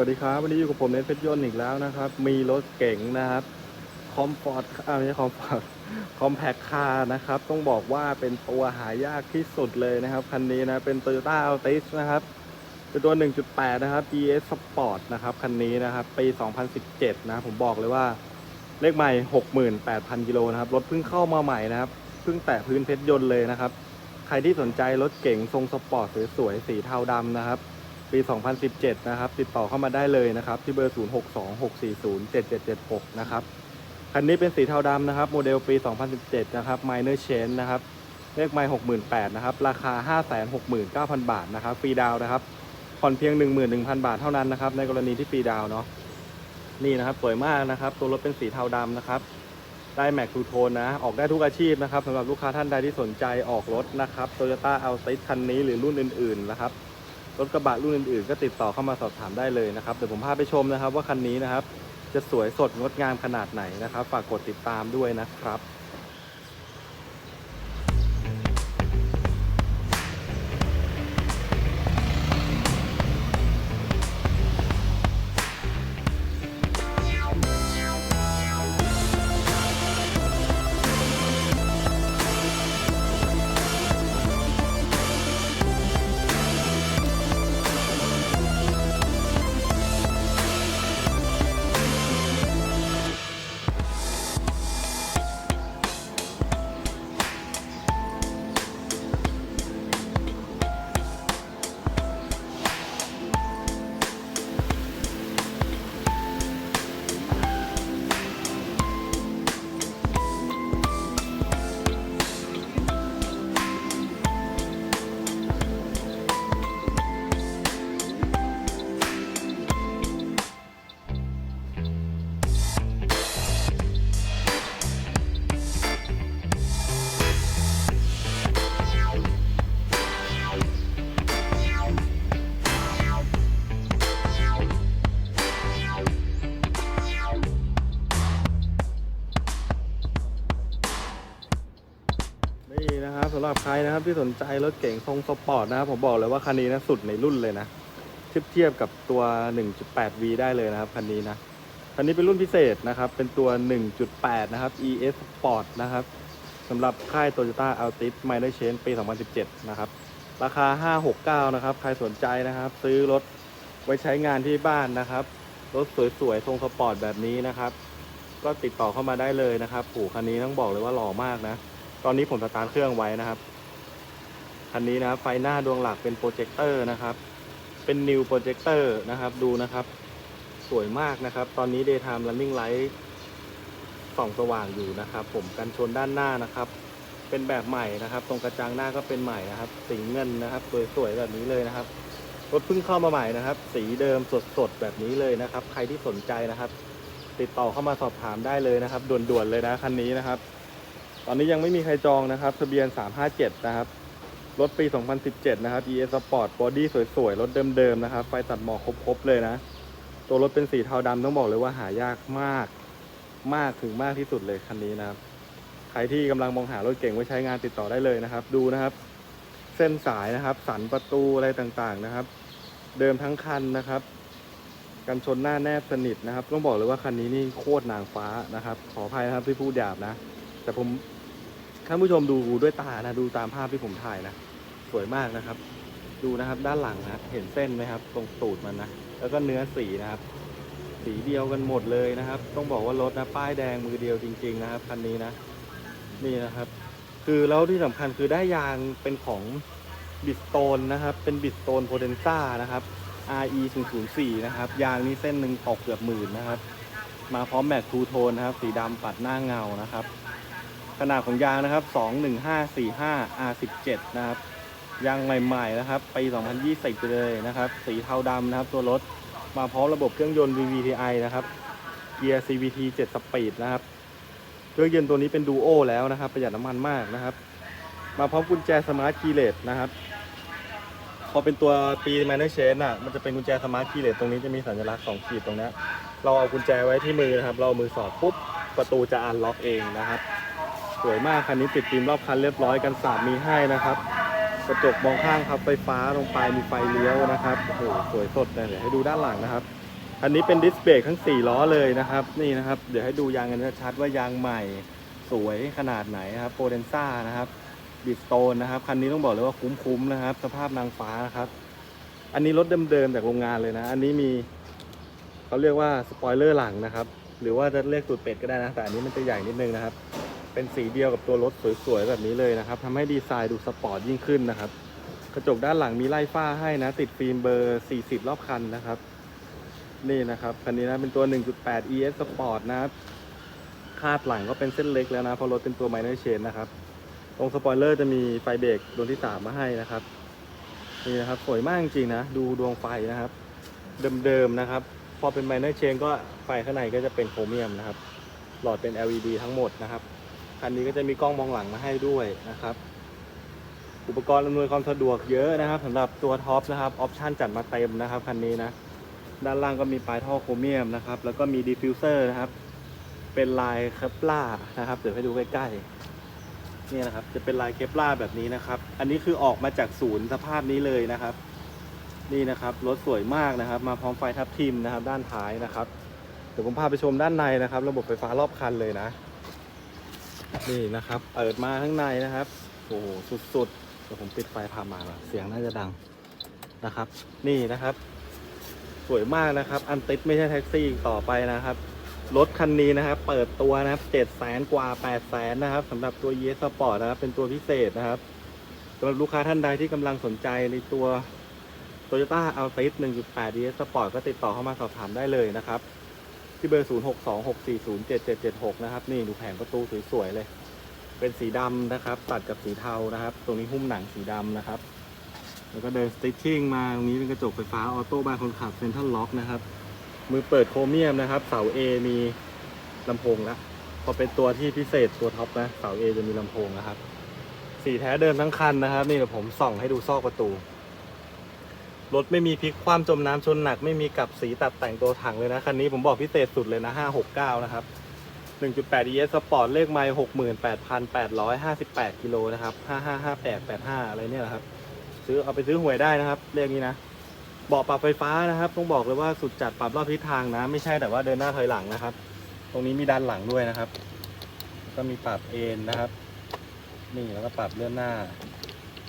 วัสดีครับ วันนี้อยู่กับผมเนทเพชรยนต์อีกแล้วนะครับ มีรถเก๋งนะครับคอมฟอร์ตอ่าไม่ใช่คอมฟอร์ตคอมแพคคาร์นะครับ ต้องบอกว่าเป็นตัวหายากที่สุดเลยนะครับ คันนี้นะ เป็น Toyota Altis นะครับ เป็นตัว 1.8 นะครับ ES Sport นะครับ คันนี้นะครับ ปี 2017 นะ ผมบอกเลยว่าเลขใหม่ 68,000 กิโลนะครับ รถเพิ่งเข้ามาใหม่นะครับ เพิ่งแตะพื้นเพชรยนต์เลยนะครับ ใครที่สนใจรถเก๋งทรงสปอร์ตสวยๆ สีเทาดำนะครับ ปี 2017 นะครับ ติดต่อเข้ามาได้เลยนะครับ ที่เบอร์ 0626407776 นะครับ คันนี้เป็นสีเทาดำนะครับ โมเดลปี 2017 นะครับ Minor Change นะครับ เลขไมล์68,000นะครับ ราคา 569,000 บาทนะครับ ฟรีดาวนะครับ ผ่อนเพียง 11,000 บาทเท่านั้นนะครับ ในกรณีที่ฟรีดาวเนาะ นี่นะครับสวยมากนะครับ ตัวรถเป็นสีเทาดำนะครับ ได้แม็กทูโทนนะ ออกได้ทุกอาชีพนะครับสำหรับลูกค้าท่านใดที่สนใจออกรถนะครับ Toyota Altis คันนี้หรือรุ่นอื่นๆนะครับ รถกระบะรุ่นอื่นๆ ก็ติดต่อเข้ามาสอบถามได้เลยนะครับ เดี๋ยวผมพาไปชมนะครับว่าคันนี้นะครับ จะสวยสดงดงามขนาดไหนนะครับ ฝากกดติดตามด้วยนะครับ นี่นะครับสำหรับใครนะครับที่สนใจรถเก๋งทรงสปอร์ตนะครับผมบอกเลยว่าคันนี้นะสุดในรุ่นเลยนะเทียบเทียบกับตัว 1.8V ได้เลยนะครับคันนี้นะคันนี้เป็นรุ่นพิเศษนะครับ เป็นตัว 1.8 นะครับ ES Sport นะครับสำหรับค่าย Toyota Altis Minor Change ปี 2017 นะครับ ราคา 569 นะครับ ใครสนใจนะครับ ซื้อรถไว้ใช้งานที่บ้านนะครับ รถสวยๆ ทรงสปอร์ตแบบนี้นะครับ ก็ติดต่อเข้ามาได้เลยนะครับโอ้คันนี้ต้องบอกเลยว่าหล่อมากนะ ตอนนี้ผมสตาร์ทเครื่องไว้นะครับ คันนี้นะครับ ไฟหน้าดวงหลักเป็นโปรเจคเตอร์นะครับ เป็นนิวโปรเจคเตอร์นะครับ ดูนะครับ สวยมากนะครับ ตอนนี้ daytime running light ส่องสว่างอยู่นะครับ ผมกันชนด้านหน้านะครับ เป็นแบบใหม่นะครับ ตรงกระจังหน้าก็เป็นใหม่นะครับ สีเงินนะครับ สวยๆแบบนี้เลยนะครับรถเพิ่งเข้ามาใหม่นะครับ สีเดิมสดๆแบบนี้เลยนะครับ ใครที่สนใจนะครับ ติดต่อเข้ามาสอบถามได้เลยนะครับด่วนๆเลยนะคันนี้นะครับ ตอนนี้ยังไม่มีใครจองนะครับ ทะเบียน 357 นะครับ รถปี 2017 นะครับ ES Sport Body สวยๆ รถเดิมๆ นะครับ ไฟตัดหมอกครบๆ เลยนะ ตัวรถเป็นสีเทาดำต้องบอกเลยว่าหายากมาก มากถึงมากที่สุดเลยคันนี้นะครับ ใครที่กำลังมองหารถเก่งไว้ใช้งานติดต่อได้เลยนะครับ ดูนะครับ เส้นสายนะครับ สันประตูอะไรต่างๆ นะครับ เดิมทั้งคันนะครับ กันชนหน้าแนบสนิทนะครับ ต้องบอกเลยว่าคันนี้นี่โคตรนางฟ้านะครับ ขออภัยนะครับที่พูดหยาบนะแต่ผม ท่านผู้ชมดูด้วยตานะดูตามภาพที่ผมถ่ายนะ สวยมากนะครับ ดูนะครับด้านหลังนะเห็นเส้นไหมครับ ตรงตูดมันนะแล้วก็เนื้อสีนะครับ สีเดียวกันหมดเลยนะครับ ต้องบอกว่ารถนะป้ายแดงมือเดียวจริง ๆ นะครับคันนี้นะ นี่นะครับ คือแล้วที่สำคัญคือได้ยางเป็นของบิสโตนนะครับ เป็นบิสโตนโพเทนซ่านะครับ RE 0 0 4นะครับ ยางนี้เส้นหนึ่งตกเกือบหมื่นนะครับ มาพร้อมแม็กทูโทนนะครับ สีดำปัดหน้าเงานะครับ ขนาดของยางนะครับ 21545 R17 นะครับ ยางใหม่ๆนะครับปี 2020 ไปเลยนะครับ สีเทาดำนะครับ ตัวรถ มาพร้อมระบบเครื่องยนต์ VVTi นะครับ เกียร์ CVT 7 สปีดนะครับ เครื่องยนต์ตัวนี้เป็นดูโอแล้วนะครับ ประหยัดน้ำมันมากนะครับ มาพร้อมกุญแจสมาร์ทคีย์เลสนะครับ พอเป็นตัวปี Manor Chain อะ มันจะเป็นกุญแจสมาร์ทคีย์เลสตรงนี้จะมีสัญลักษณ์สองขีดตรงนี้ เราเอากุญแจไว้ที่มือนะครับ เราเอามือสอดปุ๊บ ประตูจะอันล็อกเองนะครับ สวยมากคันนี้ติดฟิล์มรอบคันเรียบร้อยกันสาดมีให้นะครับ กระจกมองข้างพับไฟฟ้าลงไปมีไฟเลี้ยวนะครับโอ้โหสวยสดเลยเดี๋ยวให้ดูด้านหลังนะครับอันนี้เป็นดิสเบรกทั้ง 4 ล้อเลยนะครับ นี่นะครับ เดี๋ยวให้ดูยางกันชัดว่ายางใหม่สวยขนาดไหนครับโปรเดนซ่านะครับบิสโตนนะครับ คันนี้ต้องบอกเลยว่าคุ้มๆนะครับ สภาพนางฟ้านะครับ อันนี้รถเดิมๆจากโรงงานเลยนะ อันนี้มีเขาเรียกว่าสปอยเลอร์หลังนะครับ หรือว่าจะเรียกตูดเป็ดก็ได้นะ แต่อันนี้มันจะใหญ่นิดนึงนะครับ เป็นสีเดียวกับตัวรถสวยๆแบบนี้เลยนะครับทำให้ดีไซน์ดูสปอร์ตยิ่งขึ้นนะครับ กระจกด้านหลังมีไล่ฝ้าให้นะ ติดฟิล์มเบอร์ 40 รอบคันนะครับ นี่นะครับคันนี้นะเป็นตัว 1.8 ES Sport นะครับคาดหลังก็เป็นเส้นเล็กแล้วนะเพราะรถเป็นตัว minor chain นะครับตรงสปอยเลอร์จะมีไฟเบรกดวงที่ 3 มาให้นะครับ นี่นะครับสวยมากจริงนะ ดูดวงไฟนะครับ เดิมๆนะครับ พอเป็น minor chain ก็ไฟข้างในก็จะเป็นโครเมียมนะครับ หลอดเป็น LED ทั้งหมดนะครับ คันนี้ก็จะมีกล้องมองหลังมาให้ด้วยนะครับ อุปกรณ์อำนวยความสะดวกเยอะนะครับสำหรับตัวท็อปนะครับออปชันจัดมาเต็มนะครับคันนี้นะด้านล่างก็มีปลายท่อโครเมียมนะครับ แล้วก็มีดิฟฟิวเซอร์นะครับ เป็นลายเคปลานะครับเดี๋ยวให้ดูใกล้ๆนี่นะครับ จะเป็นลายเคปลาแบบนี้นะครับ อันนี้คือออกมาจากศูนย์สภาพนี้เลยนะครับ นี่นะครับรถสวยมากนะครับ มาพร้อมไฟทับทิมนะครับ ด้านท้ายนะครับเดี๋ยวผมพาไปชมด้านในนะครับ ระบบไฟฟ้ารอบคันเลยนะ นี่นะครับ เปิดมาข้างในนะครับ โอ้โหสุดๆเดี๋ยวผมปิดไฟพามาเสียงน่าจะดังนะครับ นี่นะครับ สวยมากนะครับ อันติดไม่ใช่แท็กซี่อีกต่อไปนะครับรถคันนี้นะครับ เปิดตัวนะครับเจ็ดแสนกว่าแปดแสนนะครับสำหรับตัว ES Sport นะครับ เป็นตัวพิเศษนะครับสำหรับลูกค้าท่านใดที่กำลังสนใจในตัว Toyota Altis 1.8 ES Sport ก็ติดต่อเข้ามาสอบถามได้เลยนะครับ ที่เบอร์ 0626407776 นะครับ นี่ดูแผงประตูสวยๆเลย เป็นสีดำนะครับ ตัดกับสีเทานะครับ ตรงนี้หุ้มหนังสีดำนะครับ แล้วก็เดินสติชชิ่งมาตรงนี้เป็นกระจกไฟฟ้าออโต้บานคนขับเซ็นทรัลล็อกนะครับ มือเปิดโครเมียมนะครับ เสา A มีลำโพงแล้วพอเป็นตัวที่พิเศษตัวท็อปนะ เสา A จะมีลำโพงนะครับ สีแท้เดิมทั้งคันนะครับ นี่เดี๋ยวผมส่องให้ดูซอกประตู รถไม่มีพลิกคว่ำจมน้ำชนหนัก ไม่มีกลับสีตัดแต่งตัวถังเลยนะ คันนี้ผมบอกพิเศษสุดเลยนะ 569 นะครับ 1.8 ES Sport เลขไมล์68,858 กิโลนะครับ 555885 อะไรเนี่ยนะครับ ซื้อเอาไปซื้อหวยได้นะครับ เลขนี้นะเบาะปรับไฟฟ้านะครับ ต้องบอกเลยว่าสุดจัดปรับรอบทิศทางนะ ไม่ใช่แต่ว่าเดินหน้าถอยหลังนะครับ ตรงนี้มีด้านหลังด้วยนะครับ ก็มีปรับเอนนะครับ นี่แล้วก็ปรับเลื่อนหน้า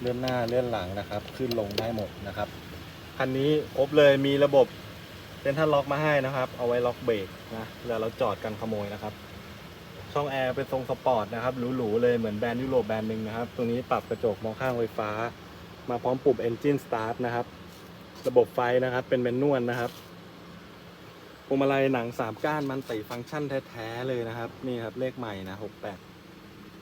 เลื่อนหน้าเลื่อนหลังนะครับ ขึ้นลงได้หมดนะครับ คันนี้ครบเลยมีระบบเซนทรัลล็อกมาให้นะครับ เอาไว้ล็อกเบรกนะเวลาเราจอดกันขโมยนะครับ ช่องแอร์เป็นทรงสปอร์ตนะครับหรูๆเลยเหมือนแบรนด์ยุโรปแบรนด์หนึ่งนะครับ ตรงนี้ปรับกระจกมองข้างไฟฟ้า มาพร้อมปุ่ม Engine Start นะครับ ระบบไฟนะครับเป็นแมนนวลนะครับพวงมาลัยหนังสามก้านมันติฟังก์ชันแท้ๆเลยนะครับ นี่ครับเลขใหม่นะหกแปด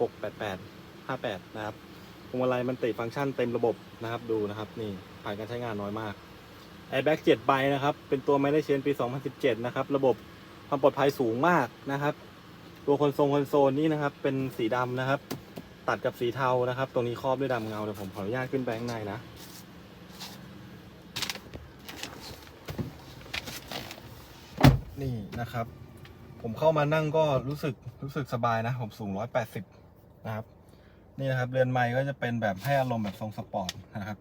หกแปดแปดห้าแปดนะครับ วงมาลัยมันติฟังก์ชันเต็มระบบนะครับดูนะครับนี่ผ่านการใช้งานน้อยมาก Airbag 7ใบนะครับเป็นตัวไม่ได้เชนปี 2017 นะครับ ระบบความปลอดภัยสูงมากนะครับ ตัวคอนโซลคอนโซลนี่นะครับ เป็นสีดำนะครับ ตัดกับสีเทานะครับ ตรงนี้ครอบด้วยดำเงาเดี๋ยวผมขออนุญาตขึ้นไปข้างในนะนี่นะครับ ผมเข้ามานั่งก็รู้สึกรู้สึกสบายนะ ผมสูง 180 นะครับ นี่นะครับเรือนไม้ก็จะเป็นแบบให้อารมณ์แบบทรงสปอร์ตนะครับ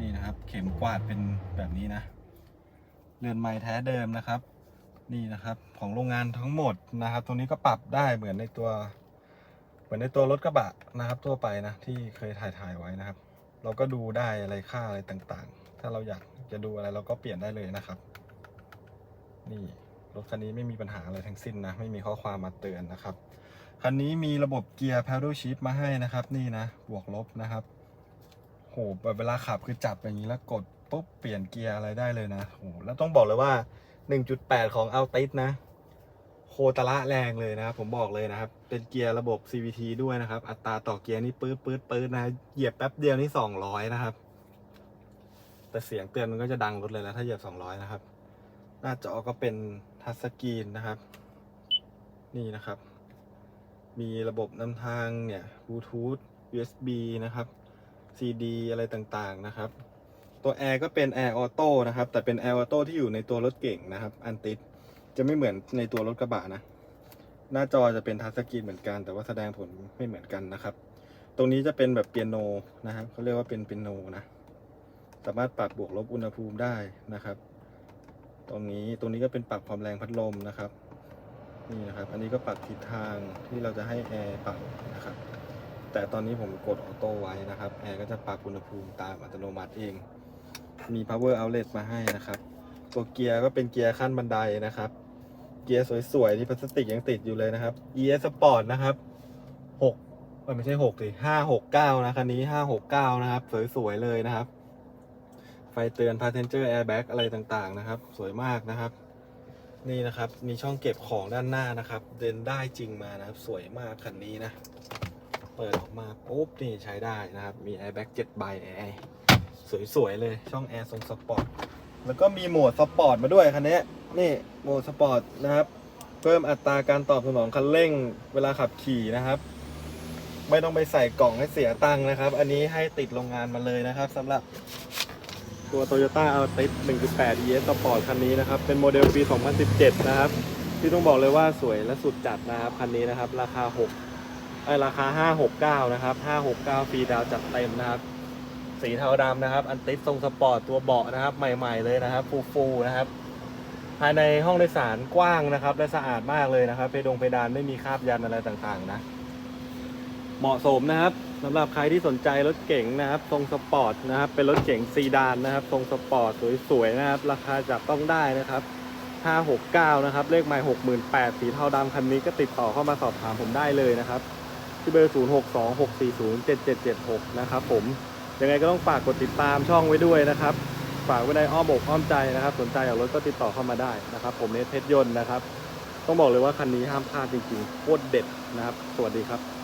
นี่นะครับ เข็มกวาดเป็นแบบนี้นะ เรือนไม้แท้เดิมนะครับ นี่นะครับของโรงงานทั้งหมดนะครับ ตรงนี้ก็ปรับได้เหมือนในตัว เหมือนในตัวรถกระบะนะครับ ทั่วไปนะที่เคยถ่ายถ่ายไว้นะครับ เราก็ดูได้อะไรค่าอะไรต่างๆ ถ้าเราอยากจะดูอะไรเราก็เปลี่ยนได้เลยนะครับ นี่รถคันนี้ไม่มีปัญหาอะไรทั้งสิ้นนะ ไม่มีข้อความมาเตือนนะครับ คันนี้มีระบบเกียร์ paddle shift มาให้นะครับ นี่นะ บวกลบนะครับโหแบบเวลาขับคือจับอย่างนี้แล้วกดปุ๊บเปลี่ยนเกียร์อะไรได้เลยนะโหแล้วต้องบอกเลยว่า 1.8 ของ Altis นะ โคตรละแรงเลยนะครับ ผมบอกเลยนะครับ เป็นเกียร์ระบบ CVT ด้วยนะครับ อัตราต่อเกียร์นี่ปื๊ดปื๊ดปื๊ดนะเหยียบแป๊บเดียวนี่ 200 นะครับ แต่เสียงเตือนมันก็จะดังรถเลยนะถ้าเหยียบ 200 นะครับ หน้าจอก็เป็นทัชสกรีนนะครับ นี่นะครับ มีระบบนำทางเนี่ยบลูทูธ USB นะครับ CD อะไรต่างๆนะครับ ตัวแอร์ก็เป็นแอร์ออโต้นะครับ แต่เป็นแอร์ออโต้ที่อยู่ในตัวรถเก่งนะครับ อันติด จะไม่เหมือนในตัวรถกระบะนะ หน้าจอจะเป็นทัชสกรีนเหมือนกัน แต่ว่าแสดงผลไม่เหมือนกันนะครับ ตรงนี้จะเป็นแบบเปียโนนะครับเขาเรียกว่าเป็นเปียโนนะ สามารถปรับบวกลบอุณหภูมิได้นะครับ ตรงนี้ ตรงนี้ก็เป็นปรับความแรงพัดลมนะครับ นี่นะครับ อันนี้ก็ปรับทิศทางที่เราจะให้แอร์เป่านะครับ แต่ตอนนี้ผมกดออโต้ไว้นะครับ แอร์ก็จะปรับอุณหภูมิตามอัตโนมัติเอง มี power outlet มาให้นะครับ ตัวเกียร์ก็เป็นเกียร์ขั้นบันไดนะครับ เกียร์สวยๆที่พลาสติกยังติดอยู่เลยนะครับ ES Sport นะครับ6ไม่ใช่6สิ569 นะคันนี้ 569 นะครับ สวยๆเลยนะครับ ไฟเตือน passenger airbag อะไรต่างๆนะครับ สวยมากนะครับ นี่นะครับ มีช่องเก็บของด้านหน้านะครับ เดินได้จริงมานะครับ สวยมากคันนี้นะ เปิดออกมาปุ๊บนี่ใช้ได้นะครับ มี airbag 7ใบแอร์สวยๆเลยช่องแอร์ทรงสปอร์ตแล้วก็มีโหมดสปอร์ตมาด้วยคันนี้นี่โหมดสปอร์ตนะครับ เพิ่มอัตราการตอบสนองคันเร่งเวลาขับขี่นะครับ ไม่ต้องไปใส่กล่องให้เสียตังค์นะครับ อันนี้ให้ติดโรงงานมาเลยนะครับสำหรับ ตัว Toyota Altis 1.8 ES Sport คันนี้นะครับ เป็นโมเดลปี 2017 นะครับ ที่ต้องบอกเลยว่าสวยและสุดจัดนะครับ คันนี้นะครับ ราคา 6 ไอราคา 569 นะครับ 569 ฟรีดาวจัดเต็มนะครับ สีเทาดำนะครับ อันติสทรงสปอร์ตตัวเบาะนะครับ ใหม่ๆเลยนะครับ ฟูๆนะครับ ภายในห้องโดยสารกว้างนะครับ และสะอาดมากเลยนะครับ เพดงเพดานไม่มีคราบยันอะไรต่างๆ นะ เหมาะสมนะครับ สำหรับใครที่สนใจรถเก๋งนะครับทรงสปอร์ตนะครับ เป็นรถเก๋งซีดานนะครับทรงสปอร์ตสวยๆนะครับ ราคาจับต้องได้นะครับ569นะครับเลขไมล์68,000สีเทาดำคันนี้ก็ติดต่อเข้ามาสอบถามผมได้เลยนะครับที่เบอร์ 0626407776 นะครับผมยังไงก็ต้องฝากกดติดตามช่องไว้ด้วยนะครับ ฝากไว้ในอ้อมอกอ้อมใจนะครับ สนใจอยากรถก็ติดต่อเข้ามาได้นะครับ ผมเนทเพชรยนต์นะครับ ต้องบอกเลยว่าคันนี้ห้ามพลาดจริงๆโคตรเด็ดนะครับ สวัสดีครับ